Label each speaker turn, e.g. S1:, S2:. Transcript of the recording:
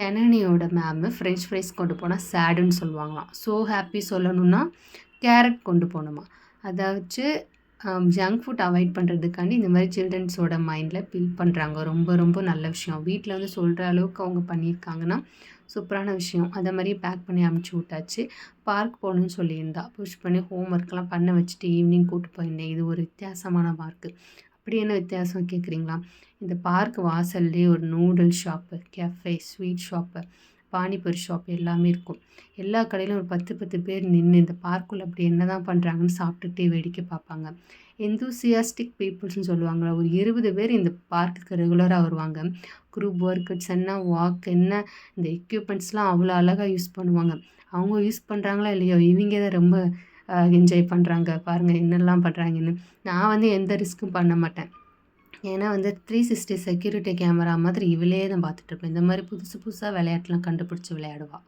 S1: ஜனனியோட ma'am French fries கொண்டு போனால் சேடுன்னு சொல்லுவாங்களாம். ஸோ ஹாப்பி சொல்லணும்னா கேரட் கொண்டு போகணுமா. அதை வச்சு ஜங்க் ஃபுட் அவாய்ட் பண்ணுறதுக்காண்டி இந்த மாதிரி சில்ட்ரன்ஸோட மைண்டில் பில் பண்ணுறாங்க ரொம்ப ரொம்ப நல்ல விஷயம். வீட்டில் வந்து சொல்கிற அளவுக்கு அவங்க பண்ணியிருக்காங்கன்னா சூப்பரான விஷயம். அதை மாதிரி பேக் பண்ணி அமுச்சு விட்டாச்சு. பார்க் போகணுன்னு சொல்லியிருந்தா. புஷ் பண்ணி ஹோம் ஒர்க்லாம் பண்ண வச்சுட்டு ஈவினிங் கூப்பிட்டு போயிருந்தேன். இது ஒரு வித்தியாசமான பார்க்கு அப்படி என்ன வித்தியாசம் கேட்குறீங்களா? இந்த பார்க் வாசல்லே ஒரு noodle shop cafe sweet shop panipuri shop எல்லாமே இருக்கும். எல்லா கடையிலும் ஒரு பத்து பத்து பேர் நின்று இந்த பார்க்குள்ளே அப்படி என்ன தான் பண்ணுறாங்கன்னு சாப்பிட்டுட்டே வேடிக்கை பார்ப்பாங்க. எந்தூசியாஸ்டிக் பீப்புள்ஸ்னு சொல்லுவாங்களா ஒரு இருபது பேர் இந்த பார்க்குக்கு ரெகுலராக வருவாங்க. குரூப் ஒர்க்கட்ஸ் என்ன வாக் என்ன இந்த எக்யூப்மெண்ட்ஸ்லாம் அவ்வளோ அழகாக யூஸ் பண்ணுவாங்க. அவங்க யூஸ் பண்ணுறாங்களா இல்லையோ இவங்க தான் ரொம்ப என்ஜாய் பண்ணுறாங்க பாருங்கள் என்னெல்லாம் பண்ணுறாங்கன்னு நான் வந்து எந்த ரிஸ்க்கும் பண்ண மாட்டேன். ஏன்னா வந்து த்ரீ சிக்ஸ்டி செக்யூரிட்டி கேமரா மாதிரி இவளே தான் பார்த்துட்ருப்பேன் இந்த மாதிரி புதுசு புதுசாக விளையாட்டுலாம் கண்டுபிடிச்சி விளையாடுவாள்